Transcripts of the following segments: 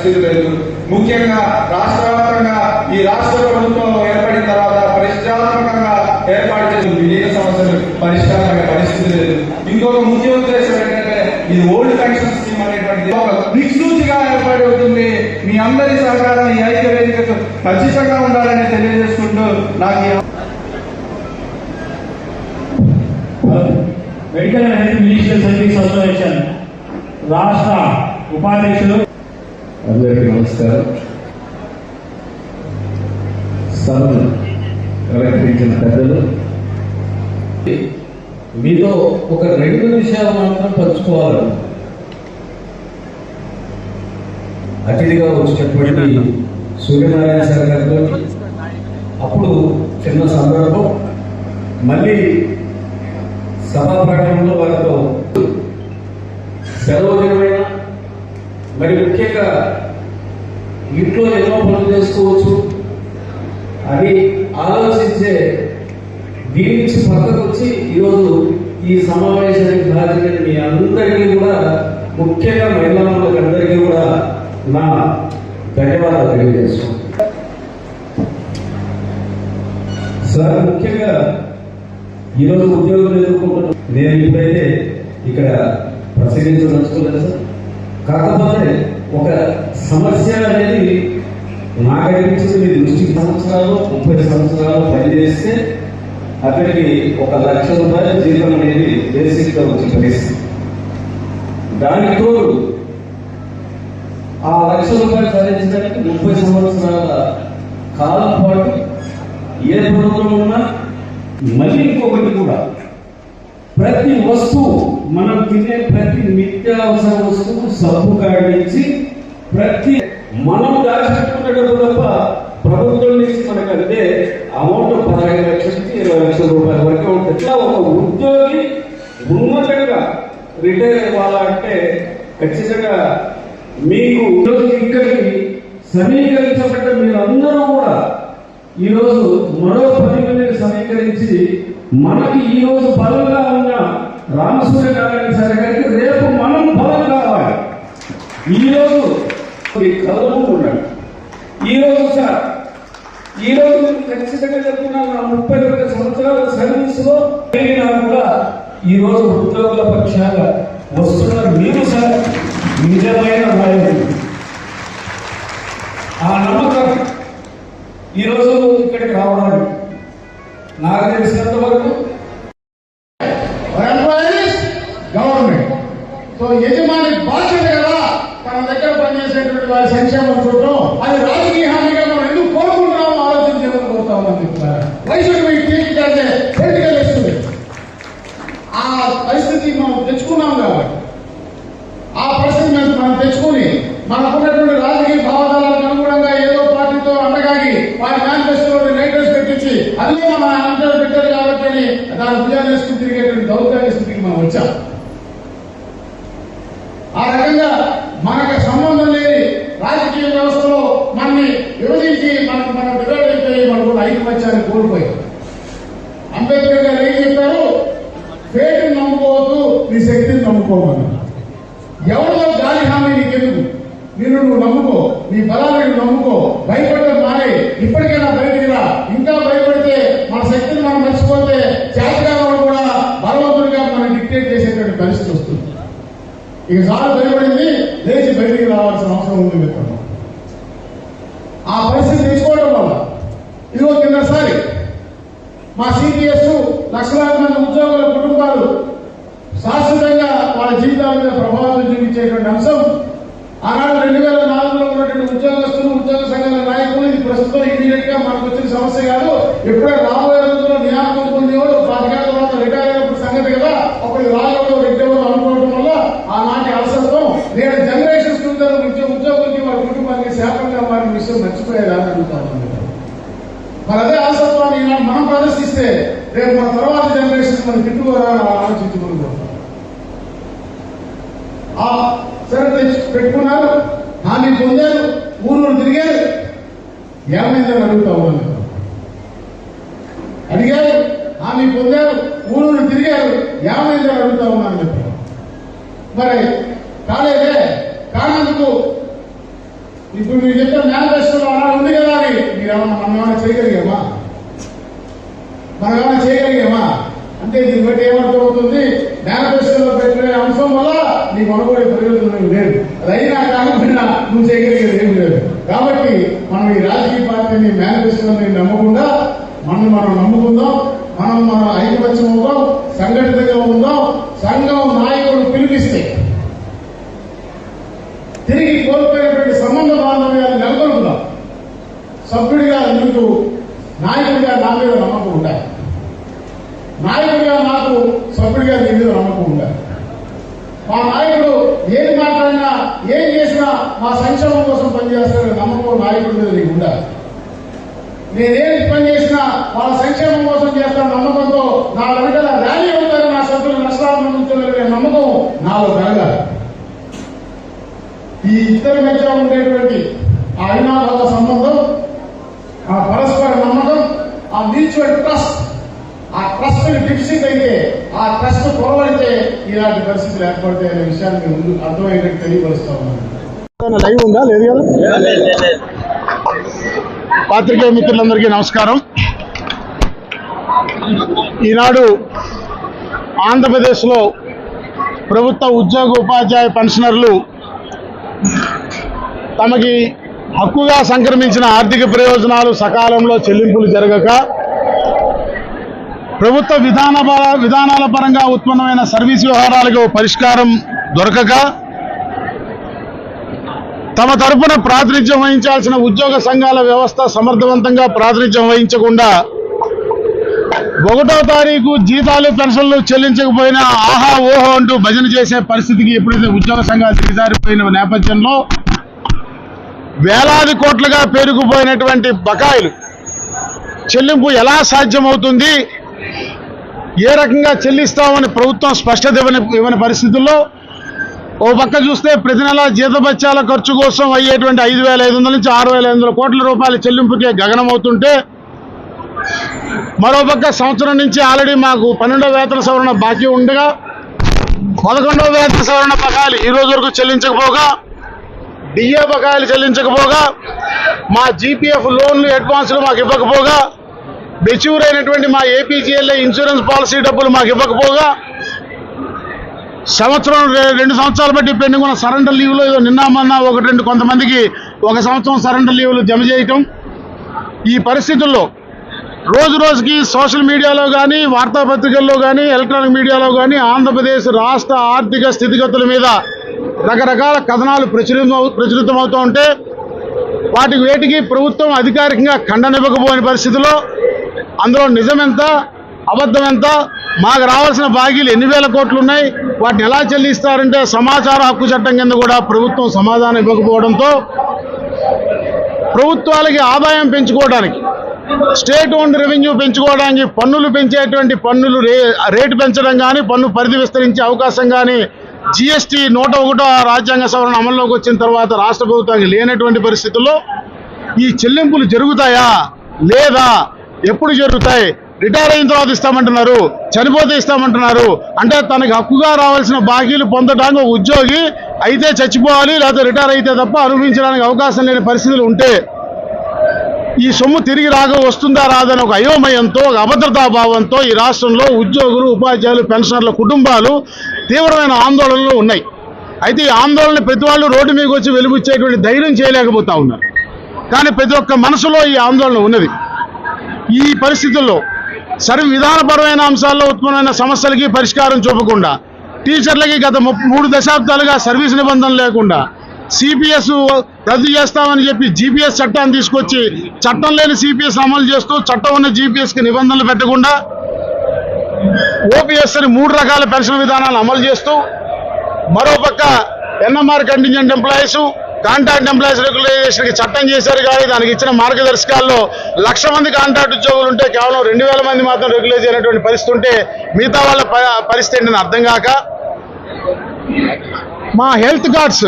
పరిస్థితి లేదు ముఖ్యంగా రాష్ట్రవ్యాప్తంగా ఈ రాష్ట్ర ప్రభుత్వం ఏర్పడిన తర్వాత పరిష్కారాత్మకంగా ఏర్పాటు చేసిన విలీన సమస్యలు పరిష్కారమైన పరిస్థితి లేదు. ఇంకొక ముఖ్య ఉద్దేశం ఏంటంటే ఇది ఓల్డ్ పెన్షన్ స్కీమ్ అనేటువంటిది ఒక దిక్సూచిగా ఏర్పాటు అవుతుంది. మీ అందరి సహకారం ఈ ఐక్య వేదికకు ఖచ్చితంగా ఉండాలని తెలియజేసుకుంటూ నాకు medical and health minister service association రాష్ట్ర ఉపాధ్యక్షులు అందరికీ నమస్కారం. సభను అలంకరించిన పెద్దలు. మీతో ఒక రెండు విషయాలు మాత్రం పంచుకోవాలి అతిథిగా వచ్చినటువంటి సూర్యనారాయణ సార్ గారితో అప్పుడు చిన్న సందర్భం. మళ్ళీ సభా ప్రకటనలో వారితో సెలవు దినమైన మరి ముఖ్యంగా ఇంట్లో ఎన్నో పనులు చేసుకోవచ్చు. అని ఆలోచించే దీని నుంచి పక్కకు వచ్చి ఈరోజు ఈ సమావేశానికి హాజరైన మీ అందరికీ కూడా ముఖ్యంగా మహిళలకు అందరికీ కూడా నా ధన్యవాదాలు తెలియజేస్తున్నాను. సార్ ముఖ్యంగా ఈరోజు ఉద్యోగులు ఎదుర్కొంటున్నారు నేను ఇప్పుడైతే ఇక్కడ ప్రసంగించదలుచుకోలేదు సార్ కాకపోతే ఒక సమస్య అనేది నాకు అనిపించింది మీ దృష్టికి సంవత్సరాలు ముప్పై సంవత్సరాలు పనిచేస్తే అక్కడికి ఒక లక్ష రూపాయల జీతం అనేది బేసిక్గా వచ్చే పరిస్థితి దానికి తోడు ఆ లక్ష రూపాయలు సాధించడానికి ముప్పై సంవత్సరాల కాలం పాటు ఏ ప్రభుత్వం ఉన్నా మళ్ళీ ఇంకొకటి కూడా. ప్రతి వస్తువు మనం తినే ప్రతి నిత్యావసర వస్తువు సబ్బు కాడించి ప్రతి మనం దాచిపెట్టుకున్న డబ్బు తప్ప ప్రభుత్వం నుంచి మనకు అందే అమౌంట్ పదహైదు లక్షల నుంచి ఇరవై లక్షల రూపాయల వరకు ఉంటుంది. ఇట్లా ఒక ఉద్యోగి ఉన్నతంగా రిటైర్ అవ్వాలంటే ఖచ్చితంగా మీకు ఇక్కడికి సమీకరించబడ్డ మీరందరూ కూడా ఈరోజు మరో పది మందిని సమీకరించి మనకి ఈ రోజు బలంగా ఉన్న రామసూర్య నారాయణ సార్ గారికి రేపు మనం బలం కావాలి. ఈ రోజు ఈరోజు ఈ రోజు సార్ ఈ రోజు నేను ఖచ్చితంగా చెప్తున్నాను నా ముప్పై ఒక్క సంవత్సరాల సర్వీస్లో పెరిగినా కూడా ఈ రోజు ఉద్యోగుల పక్షాన వస్తున్న మీరు సార్ నిజమైన నాయకులు ఆ నమ్మకం ఈరోజు ఇక్కడికి రావడానికి నాకు తెలిసినంత వరకు గవర్నమెంట్ సో యజమాని బాధ్యత కదా తన దగ్గర పనిచేసేటువంటి వారి సంక్షేమం చూడటం. అది రాజకీయ హామీగా మనం ఎందుకు కోరుకుంటున్నామో ఆలోచించేందుకు కోరుతామని చెప్తున్నారు వైశ్యుడు మీ టీకి కంటే పొలిటికల్ ఇస్తుంది. ఆ పరిస్థితి మనం తెచ్చుకున్నాం కాబట్టి. ఆ పరిస్థితి మనం తెచ్చుకుని మనకున్న రాజకీయ భావజాలకు అనుగుణంగా ఏదో పార్టీతో అండగాగి వారి మేనిఫెస్టోలో నైట్రస్ పెట్టించి అందులో మన అందరూ పెట్టారు కాబట్టి అని దాని భుజాన్ని వేసుకుని తిరిగేటువంటి దౌర్భాగ్య స్థితికి మనం వచ్చాం ఆ రకంగా మనకు సంబంధం లేని రాజకీయ వ్యవస్థలో మనని విభజించి మనకు మనం డివైడ్ అయిపోయి మనకు ఐకమత్యాన్ని కోల్పోయాం అంబేద్కర్ గారు ఏం చెప్పారు ఫేట్ని నమ్ముకోవద్దు నీ శక్తిని నమ్ముకోమన్నారు ఎవరిలో గాలి హామీ నీకెందుకు నిన్ను నువ్వు నమ్ముకో. నీ బలాన్ని నువ్వు నమ్ముకో. భయపడటం మానే. ఇప్పటికైనా బయట ఇంకా భయపడితే మన శక్తిని మనం మర్చిపోతే చేతగా కూడా బలవంతుడిగా మనం డిక్టేట్ చేసేటువంటి పరిస్థితి వస్తుంది. ఇక చాలా భయపడింది లేచి బయటికి రావాల్సిన అవసరం ఉంది మిత్రులు ఆ పరిస్థితి తెచ్చుకోవడం వల్ల ఇదిగో కిందసారి మా సిపిఎస్ లక్షలాది మంది ఉద్యోగుల కుటుంబాలు శాశ్వతంగా వాళ్ళ జీవితాల మీద ప్రభావం చూపించేటువంటి అంశం. ఆనాడు రెండు వేల నాలుగులో ఉన్నటువంటి ఉద్యోగస్తులు ఉద్యోగ సంఘాల నాయకులు ఇది ప్రస్తుతం ఇమీడియట్గా మనకు వచ్చిన సమస్య కాదు. ఎప్పుడే రాబోయే రోజుల్లో నియామకం పొందేవాడు పాతికేళ్ళ తర్వాత రిటైర్ అయినప్పుడు సంగతి కదా. అప్పుడు రాగంలో రెడ్డెవరు అనుకోవడం వల్ల ఆనాటి అలసత్వం. నేడు జనరేషన్స్ ఉద్యోగం ఇచ్చే ఉద్యోగులకి వారి కుటుంబానికి శాపంగా మారిన విషయం మర్చిపోయేలా అని అడుగుతాను మరి అదే అలసత్వాన్ని ఈనాడు మనం ప్రదర్శిస్తే రేపు మన తర్వాత జనరేషన్ మనం తిట్టుకోరా ఆలోచించుకుంటాం ఆ సరే పెట్టుకున్నారు. హామీ పొందారు. ఊరు తిరిగారు. ఏమైందని అడుగుతా ఉన్నాను. అడిగారు. హామీ పొందారు. ఊరు తిరిగారు. ఏమైంది అని అడుగుతా ఉన్నాను మరి కాలేదే? కానందుకు ఇప్పుడు మీరు చెప్పిన మేనిఫెస్టోలో అలా ఉంది కదా అని మీరు ఏమన్నా మనం ఏమైనా చేయగలిగామా? మనం ఏమైనా చేయగలిగామా? అంటే దీన్ని బట్టి ఏమర్థమవుతుంది మేనిఫెస్టోలో పెట్టిన అంశం వల్ల నీ కొనబడే ప్రయోజనం లేదు. అది అయినా కాకపోయినా నువ్వు చేయగలిగేది ఏమి లేదు. కాబట్టి మనం ఈ రాజకీయ పార్టీని మేనిఫెస్టోని నమ్మకుండా మనం మనం నమ్ముకుందాం మనం మనం ఐకమత్యం అవుదాం సంఘటితంగా ఉందాం సంఘం నాయకుడు పిలిపిస్తే తిరిగి కోల్పోయినటువంటి సంబంధ బాంధవ్యాన్ని నెలకొల్పుదాం. సభ్యుడిగా నీకు నాయకుడిగా నా మీద నమ్మకం ఉంటాయి నాయకుడిగా నాకు సభ్యుడిగా నీ మీద నమ్మకం ఉండాలి. మా నాయకుడు ఏది మాట్లాడినా ఏం చేసినా మా సంక్షేమం కోసం పనిచేస్తాడని నమ్మకం నాయకుడి మీద నీకు ఉండాలి. నేనేది పని చేసినా వాళ్ళ సంక్షేమం కోసం చేస్తాను నమ్మకంతో నా వెనకాల ర్యాలీ అవుతారు నా సభ్యులు నష్టాలనే నమ్మకం నాలో పెరగాలి ఈ ఇద్దరి మధ్య ఉండేటువంటి ఆ అవినాభావ సంబంధం ఆ పరస్పర నమ్మకం ఆ మ్యూచువల్ ట్రస్ట్ ఆ ట్రస్ట్ డిఫిసిట్ అయితే ఆ ట్రస్ట్ పొరవడితే ఇలాంటి పరిస్థితులు ఏర్పడతాయి అనే విషయాన్ని ముందు అర్థమయ్యేటట్టు తెలియపరుస్తా ఉన్నాను. లైవ్ ఉందా? లేదు కదా? పాత్రికేయ మిత్రులందరికీ నమస్కారం. ఈనాడు ఆంధ్రప్రదేశ్లో ప్రభుత్వ ఉద్యోగ ఉపాధ్యాయ పెన్షనర్లు తమకి హక్కుగా సంక్రమించిన ఆర్థిక ప్రయోజనాలు సకాలంలో చెల్లింపులు జరగక ప్రభుత్వ విధాన విధానాల పరంగా ఉత్పన్నమైన సర్వీస్ వ్యవహారాలకు పరిష్కారం దొరకక తమ తరపున ప్రాతినిధ్యం వహించాల్సిన ఉద్యోగ సంఘాల వ్యవస్థ సమర్థవంతంగా ప్రాతినిధ్యం వహించకుండా ఒకటో తారీఖు జీతాలు పెన్షన్లు చెల్లించకపోయినా ఆహా ఓహో అంటూ భజన చేసే పరిస్థితికి ఎప్పుడైతే ఉద్యోగ సంఘాలు దిగజారిపోయిన నేపథ్యంలో వేలాది కోట్లుగా పేరుకుపోయినటువంటి బకాయిలు చెల్లింపు ఎలా సాధ్యమవుతుంది? ఏ రకంగా చెల్లిస్తామని ప్రభుత్వం స్పష్టత ఇవ్వని ఇవ్వని పరిస్థితుల్లో ఓ పక్క చూస్తే ప్రతి నెల జీతభత్యాల ఖర్చు కోసం అయ్యేటువంటి ఐదు వేల ఐదు వందల నుంచి ఆరు వేల ఐదు వందల కోట్ల రూపాయల చెల్లింపుకే గగనమవుతుంటే మరోపక్క సంవత్సరం నుంచి ఆల్రెడీ మాకు పన్నెండవ వేతన సవరణ బాకీ ఉండగా పదకొండవ వేతన సవరణ బకాయిలు ఈ రోజు వరకు చెల్లించకపోగా డిఏ బకాయిలు చెల్లించకపోగా మా జీపీఎఫ్ లోన్లు అడ్వాన్సులు మాకు ఇవ్వకపోగా మెచ్యూర్ అయినటువంటి మా ఏపీజీఎల్ఏ ఇన్సూరెన్స్ పాలసీ డబ్బులు మాకు ఇవ్వకపోగా సంవత్సరం రెండు సంవత్సరాలు బట్టి పెండింగ్ ఉన్న సరెండర్ లీవ్లో ఏదో నిన్నామన్నా ఒకటి రెండు కొంతమందికి ఒక సంవత్సరం సరెండర్ లీవ్లు జమ చేయటం. ఈ పరిస్థితుల్లో రోజు రోజుకి సోషల్ మీడియాలో కానీ వార్తాపత్రికల్లో కానీ ఎలక్ట్రానిక్ మీడియాలో కానీ ఆంధ్రప్రదేశ్ రాష్ట్ర ఆర్థిక స్థితిగతుల మీద రకరకాల కథనాలు ప్రచురితం ప్రచురితమవుతూ ఉంటే వాటికి వేటికి ప్రభుత్వం అధికారికంగా ఖండనివ్వకపోయిన పరిస్థితిలో అందులో నిజమెంత అబద్ధం ఎంత మాకు రావాల్సిన బాకీలు ఎన్ని వేల కోట్లు ఉన్నాయి వాటిని ఎలా చెల్లిస్తారంటే సమాచార హక్కు చట్టం కింద కూడా ప్రభుత్వం సమాధానం ఇవ్వకపోవడంతో ప్రభుత్వాలకి ఆదాయం పెంచుకోవడానికి స్టేట్ ఓన్ రెవెన్యూ పెంచుకోవడానికి పన్నులు పెంచేటువంటి పన్నులు రే రేటు పెంచడం కానీ పన్ను పరిధి విస్తరించే అవకాశం కానీ జిఎస్టీ నూట ఒకటో రాజ్యాంగ సవరణ అమల్లోకి వచ్చిన తర్వాత రాష్ట్ర ప్రభుత్వానికి లేనటువంటి పరిస్థితుల్లో ఈ చెల్లింపులు జరుగుతాయా లేదా ఎప్పుడు జరుగుతాయి? రిటైర్ అయిన తర్వాత ఇస్తామంటున్నారు చనిపోతే ఇస్తామంటున్నారు. అంటే తనకి హక్కుగా రావాల్సిన బాకీలు పొందడానికి ఒక ఉద్యోగి అయితే చచ్చిపోవాలి లేకపోతే రిటైర్ అయితే తప్ప అనుభవించడానికి అవకాశం లేని పరిస్థితులు ఉంటే ఈ సొమ్ము తిరిగి రాక వస్తుందా రాదని ఒక అయోమయంతో ఒక అభద్రతా భావంతో ఈ రాష్ట్రంలో ఉద్యోగులు ఉపాధ్యాయులు పెన్షనర్ల కుటుంబాలు తీవ్రమైన ఆందోళనలు ఉన్నాయి. అయితే ఈ ఆందోళన ప్రతి వాళ్ళు రోడ్డు మీద వచ్చి వెలుగుచ్చేటువంటి ధైర్యం చేయలేకపోతా ఉన్నారు. కానీ ప్రతి ఒక్క మనసులో ఈ ఆందోళన ఉన్నది. ఈ పరిస్థితుల్లో సరి విధానపరమైన అంశాల్లో ఉత్పన్నమైన సమస్యలకి పరిష్కారం చూపకుండా టీచర్లకి గత మూడు దశాబ్దాలుగా సర్వీస్ నిబంధనలు లేకుండా సిపిఎస్ రద్దు చేస్తామని చెప్పి జీపీఎస్ చట్టాన్ని తీసుకొచ్చి చట్టం లేని సిపిఎస్ అమలు చేస్తూ చట్టం ఉన్న జీపీఎస్కి నిబంధనలు పెట్టకుండా ఓపీఎస్ అని మూడు రకాల పెన్షన్ విధానాలు అమలు చేస్తూ మరోపక్క NMR contingent employees contract employees రెగ్యులైజేషన్కి చట్టం చేశారు కానీ దానికి ఇచ్చిన మార్గదర్శకాల్లో లక్ష మంది కాంట్రాక్ట్ ఉద్యోగులు ఉంటే కేవలం రెండు వేల మంది మాత్రం రెగ్యులైజ్ అయినటువంటి పరిస్థితి ఉంటే మిగతా వాళ్ళ ప- పరిస్థితి అర్థం కాక? మా హెల్త్ కార్డ్స్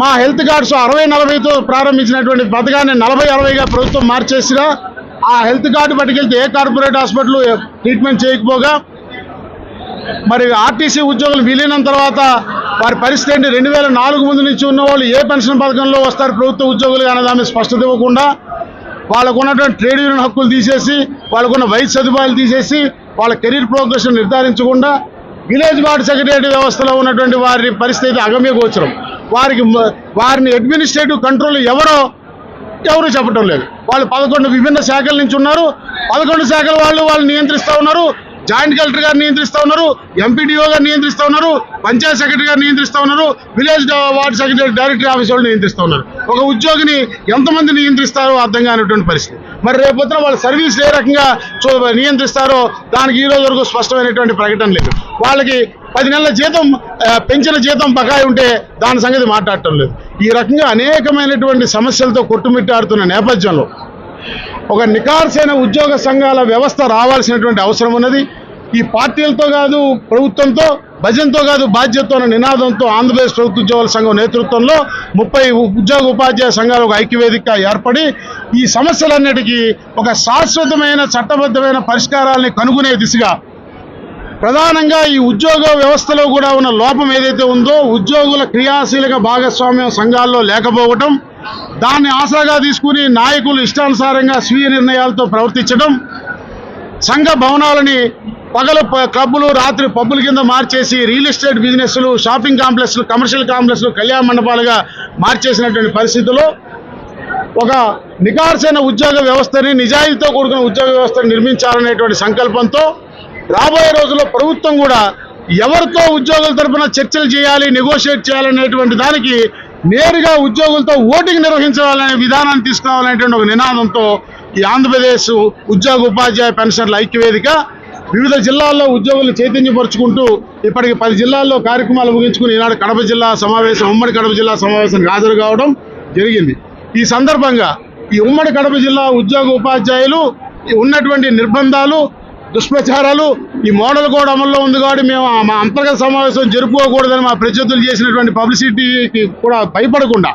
మా హెల్త్ కార్డ్స్ అరవై నలభైతో ప్రారంభించినటువంటి పథకాన్ని నలభై అరవైగా ప్రభుత్వం మార్చేసినా ఆ హెల్త్ కార్డు పట్టుకెళ్తే ఏ కార్పొరేట్ హాస్పిటల్ ట్రీట్మెంట్ చేయకపోగా మరి ఆర్టీసీ ఉద్యోగులు విలీనం తర్వాత వారి పరిస్థితి ఏంటి? రెండు వేల నాలుగు ముందు నుంచి ఉన్న వాళ్ళు ఏ పెన్షన్ పథకంలో వస్తారు? ప్రభుత్వ ఉద్యోగులు అనే దాని స్పష్టత ఇవ్వకుండా వాళ్ళకు ఉన్నటువంటి ట్రేడ్ యూనియన్ హక్కులు తీసేసి వాళ్ళకున్న వైద్య సదుపాయాలు తీసేసి వాళ్ళ కెరీర్ ప్రోగ్రెషన్ నిర్ధారించకుండా విలేజ్ వార్డ్ సెక్రటరీ వ్యవస్థలో ఉన్నటువంటి వారి పరిస్థితి అగమ్య గోచరం. వారికి వారిని అడ్మినిస్ట్రేటివ్ కంట్రోల్ ఎవరో ఎవరు చెప్పడం లేదు. వాళ్ళు పదకొండు విభిన్న శాఖల నుంచి ఉన్నారు. పదకొండు శాఖల వాళ్ళు వాళ్ళు నియంత్రిస్తూ ఉన్నారు. జాయింట్ కలెక్టర్ గారు నియంత్రిస్తూ ఉన్నారు ఎంపీడీఓ గారు నియంత్రిస్తూ ఉన్నారు పంచాయత్ సెక్రటరీ గారు నియంత్రిస్తూ ఉన్నారు village ward secretary director office వాళ్ళు నియంత్రిస్తూ ఉన్నారు. ఒక ఉద్యోగిని ఎంతమంది నియంత్రిస్తారో అర్థం కానటువంటి పరిస్థితి. మరి రేపొద్దున వాళ్ళ సర్వీస్ ఏ రకంగా చూ- నియంత్రిస్తారో దానికి ఈ రోజు వరకు స్పష్టమైనటువంటి ప్రకటన లేదు. వాళ్ళకి పది నెలల జీతం పెంచిన జీతం బకాయి ఉంటే దాని సంగతి మాట్లాడటం లేదు. ఈ రకంగా అనేకమైనటువంటి సమస్యలతో కొట్టుమిట్టాడుతున్న నేపథ్యంలో ఒక నికార్సైన ఉద్యోగ సంఘాల వ్యవస్థ రావాల్సినటువంటి అవసరం ఉన్నది. ఈ పార్టీలతో కాదు ప్రభుత్వంతో భజనతో కాదు బాధ్యతతో నినాదంతో ఆంధ్రప్రదేశ్ ప్రభుత్వ ఉద్యోగుల సంఘం నేతృత్వంలో ముప్పై ఉద్యోగ ఉపాధ్యాయ సంఘాలు ఒక ఐక్యవేదిక ఏర్పడి ఈ సమస్యలన్నిటికీ ఒక శాశ్వతమైన చట్టబద్ధమైన పరిష్కారాలని కనుగొనే దిశగా ప్రధానంగా ఈ ఉద్యోగ వ్యవస్థలో కూడా ఉన్న లోపం ఏదైతే ఉందో ఉద్యోగుల క్రియాశీలక భాగస్వామ్యం సంఘాల్లో లేకపోవటం దాన్ని ఆశగా తీసుకుని నాయకులు ఇష్టానుసారంగా స్వీయ నిర్ణయాలతో ప్రవర్తించడం సంఘ భవనాలని పగలు ప- క్లబ్బులు రాత్రి పబ్బుల కింద మార్చేసి రియల్ ఎస్టేట్ బిజినెస్లు షాపింగ్ కాంప్లెక్స్లు కమర్షియల్ కాంప్లెక్స్లు కళ్యాణ మండపాలుగా మార్చేసినటువంటి పరిస్థితుల్లో ఒక నికార్సైన ఉద్యోగ వ్యవస్థని నిజాయితీతో కూడుకున్న ఉద్యోగ వ్యవస్థను నిర్మించాలనేటువంటి సంకల్పంతో రాబోయే రోజుల్లో ప్రభుత్వం కూడా ఎవరితో ఉద్యోగుల తరపున చర్చలు చేయాలి నెగోషియేట్ చేయాలనేటువంటి దానికి నేరుగా ఉద్యోగులతో ఓటింగ్ నిర్వహించాలనే విధానాన్ని తీసుకురావాలనేటువంటి ఒక నినాదంతో ఈ ఆంధ్రప్రదేశ్ ఉద్యోగ ఉపాధ్యాయ పెన్షన్ల ఐక్యవేదిక వివిధ జిల్లాల్లో ఉద్యోగులు చైతన్యపరుచుకుంటూ ఇప్పటికి పది జిల్లాల్లో కార్యక్రమాలు ముగించుకుని ఈనాడు కడప జిల్లా సమావేశం ఉమ్మడి కడప జిల్లా సమావేశానికి హాజరు కావడం జరిగింది. ఈ సందర్భంగా ఈ ఉమ్మడి కడప జిల్లా ఉద్యోగ ఉపాధ్యాయులు ఈ ఉన్నటువంటి నిర్బంధాలు దుష్ప్రచారాలు ఈ మోడల్ కోడ్ అమల్లో ఉంది కాబట్టి మేము మా అంతర్గత సమావేశం జరుపుకోకూడదని మా ప్రత్యర్థులు చేసినటువంటి పబ్లిసిటీకి కూడా భయపడకుండా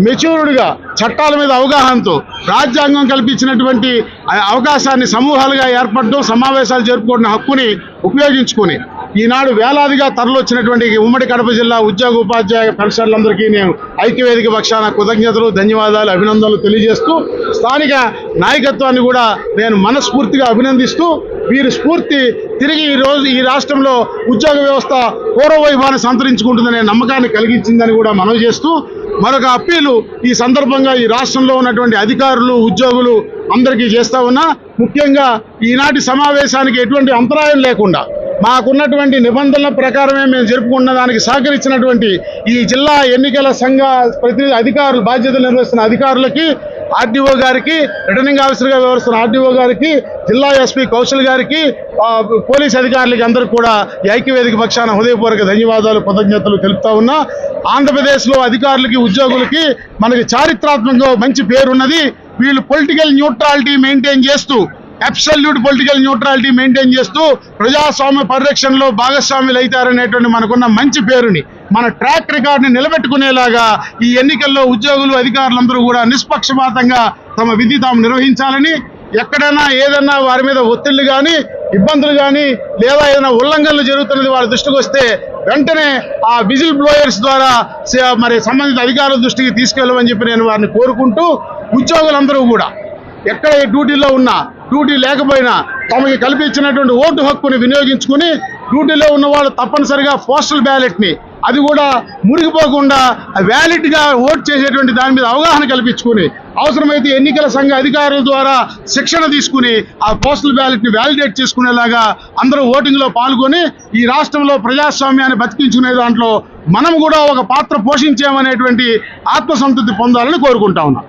మెచ్యూర్డ్గా చట్టాల మీద అవగాహనతో రాజ్యాంగం కల్పించినటువంటి అవకాశాన్ని సమూహాలుగా ఏర్పడడం సమావేశాలు జరుపుకునే హక్కుని ఉపయోగించుకొని ఈనాడు వేలాదిగా తరలొచ్చినటువంటి ఉమ్మడి కడప జిల్లా ఉద్యోగ ఉపాధ్యాయ పెన్షన్లందరికీ నేను ఐక్యవేదిక పక్షాన కృతజ్ఞతలు ధన్యవాదాలు అభినందనలు తెలియజేస్తూ స్థానిక నాయకత్వాన్ని కూడా నేను మనస్ఫూర్తిగా అభినందిస్తూ వీరి స్ఫూర్తి తిరిగి ఈ రోజు ఈ రాష్ట్రంలో ఉద్యోగ వ్యవస్థ పూర్వవైభాన్ని సంతరించుకుంటుందనే నమ్మకాన్ని కలిగించిందని కూడా మనవి చేస్తూ మరొక అప్పీలు ఈ సందర్భంగా ఈ రాష్ట్రంలో ఉన్నటువంటి అధికారులు ఉద్యోగులు అందరికీ చేస్తా ఉన్నా ముఖ్యంగా ఈనాటి సమావేశానికి ఎటువంటి అంతరాయం లేకుండా మాకున్నటువంటి నిబంధనల ప్రకారమే మేము జరుపుకున్న దానికి సహకరించినటువంటి ఈ జిల్లా ఎన్నికల సంఘ ప్రతినిధి అధికారులు బాధ్యతలు నిర్వహిస్తున్న అధికారులకి ఆర్డీఓ గారికి రిటర్నింగ్ ఆఫీసర్గా వ్యవహరిస్తున్న ఆర్డీఓ గారికి జిల్లా ఎస్పీ కౌశల్ గారికి పోలీస్ అధికారులకి అందరూ కూడా ఐక్యవేదిక పక్షాన హృదయపూర్వక ధన్యవాదాలు కృతజ్ఞతలు తెలుపుతా ఉన్నా. ఆంధ్రప్రదేశ్లో అధికారులకి ఉద్యోగులకి మనకి చారిత్రాత్మకంగా మంచి పేరున్నది. వీళ్ళు పొలిటికల్ న్యూట్రాలిటీ మెయింటైన్ చేస్తూ అబ్సల్యూట్ పొలిటికల్ న్యూట్రాలిటీ మెయింటైన్ చేస్తూ ప్రజాస్వామ్య పరిరక్షణలో భాగస్వాములు అవుతారనేటువంటి మనకున్న మంచి పేరుని మన ట్రాక్ రికార్డుని నిలబెట్టుకునేలాగా ఈ ఎన్నికల్లో ఉద్యోగులు అధికారులందరూ కూడా నిష్పక్షపాతంగా తమ విధి తాము నిర్వహించాలని ఎక్కడైనా ఏదైనా వారి మీద ఒత్తిళ్ళు కానీ ఇబ్బందులు కానీ లేదా ఏదైనా ఉల్లంఘనలు జరుగుతున్నది వాళ్ళ దృష్టికి వస్తే వెంటనే ఆ విజిల్ బ్లోయర్స్ ద్వారా మరి సంబంధిత అధికారుల దృష్టికి తీసుకెళ్ళమని చెప్పి నేను వారిని కోరుకుంటూ ఉద్యోగులందరూ కూడా ఎక్కడ ఏ డ్యూటీలో ఉన్నా డ్యూటీ లేకపోయినా తమకి కల్పించినటువంటి ఓటు హక్కుని వినియోగించుకుని డ్యూటీలో ఉన్న వాళ్ళు తప్పనిసరిగా పోస్టల్ బ్యాలెట్ని అది కూడా మురిగిపోకుండా వ్యాలిడ్గా ఓట్ చేసేటువంటి దాని మీద అవగాహన కల్పించుకుని అవసరమైతే ఎన్నికల సంఘ అధికారుల ద్వారా శిక్షణ తీసుకుని ఆ పోస్టల్ బ్యాలెట్ని వ్యాలిడేట్ చేసుకునేలాగా అందరూ ఓటింగ్లో పాల్గొని ఈ రాష్ట్రంలో ప్రజాస్వామ్యాన్ని బతికించుకునే దాంట్లో మనం కూడా ఒక పాత్ర పోషించామనేటువంటి ఆత్మసంతృప్తి పొందాలని కోరుకుంటా ఉన్నాం.